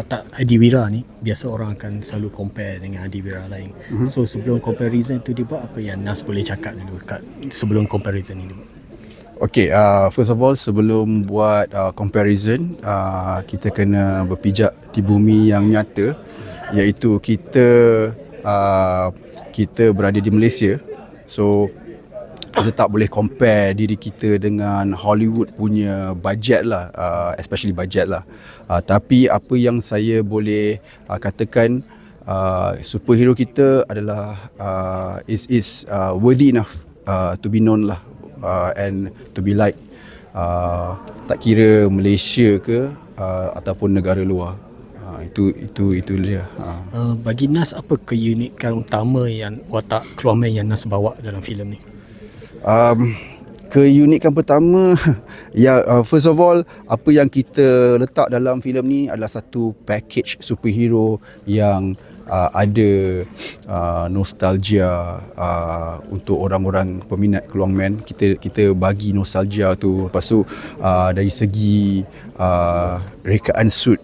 watak Adi Wira ni biasa orang akan selalu compare dengan Adi Wira lain. Mm-hmm. So sebelum comparison tu dibuat apa yang Nas boleh cakap dulu kat sebelum comparison ni dibuat? Okay, uh, first of all sebelum buat uh, comparison, uh, kita kena berpijak di bumi yang nyata iaitu kita uh, kita berada di Malaysia. So kita tak boleh compare diri kita dengan Hollywood punya budget lah, uh, especially budget lah. Uh, tapi apa yang saya boleh uh, katakan uh, superhero kita adalah uh, is is uh, worthy enough uh, to be known lah uh, and to be like uh, tak kira Malaysia ke uh, ataupun negara luar. Uh, itu itu itu dia. Uh. Uh, bagi Nas apa keunikan utama yang watak keluarman yang Nas bawa dalam filem ni? Um, keunikan pertama ya uh, first of all apa yang kita letak dalam filem ni adalah satu package superhero yang uh, ada uh, nostalgia uh, untuk orang-orang peminat Keluang Man. Kita kita bagi nostalgia tu. Lepas tu uh, dari segi uh, rekaan suit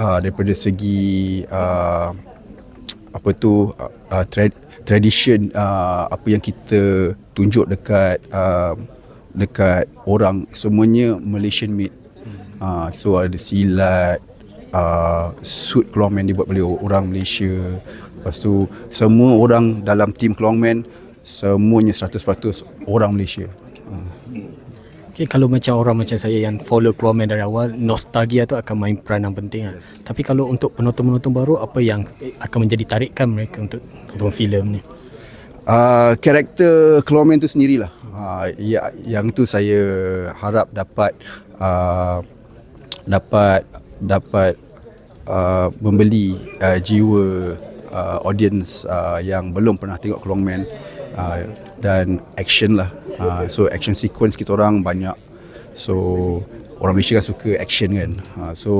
uh, daripada segi uh, apa tu uh, uh, tra- tradition uh, apa yang kita tunjuk dekat uh, dekat orang semuanya Malaysian made. Uh, so ada silat uh, suit Keluang Man dibuat oleh orang Malaysia. Lepas tu semua orang dalam tim Keluang Man semuanya 100% orang Malaysia. Okay, kalau macam orang macam saya yang follow Keluarman dari awal, nostalgia tu akan main peranan penting lah. Tapi kalau untuk penonton-penonton baru, apa yang akan menjadi tarikan mereka untuk tonton filem ni? Uh, karakter Clawman tu sendirilah. Uh, ya, yang tu saya harap dapat uh, dapat dapat uh, membeli uh, jiwa uh, audience uh, yang belum pernah tengok Clawman uh, dan action lah. Uh, so action sequence kita orang banyak. So orang Malaysia kan suka action kan. Uh, so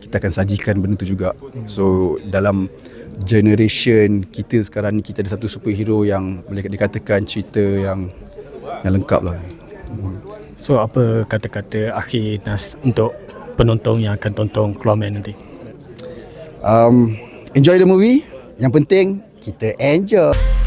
kita akan sajikan benda tu juga. So dalam generation kita sekarang ni kita ada satu superhero yang boleh dikatakan cerita yang yang lengkap lah. So apa kata-kata akhir Nas untuk penonton yang akan tonton Keluarman nanti? Um, enjoy the movie. Yang penting kita enjoy.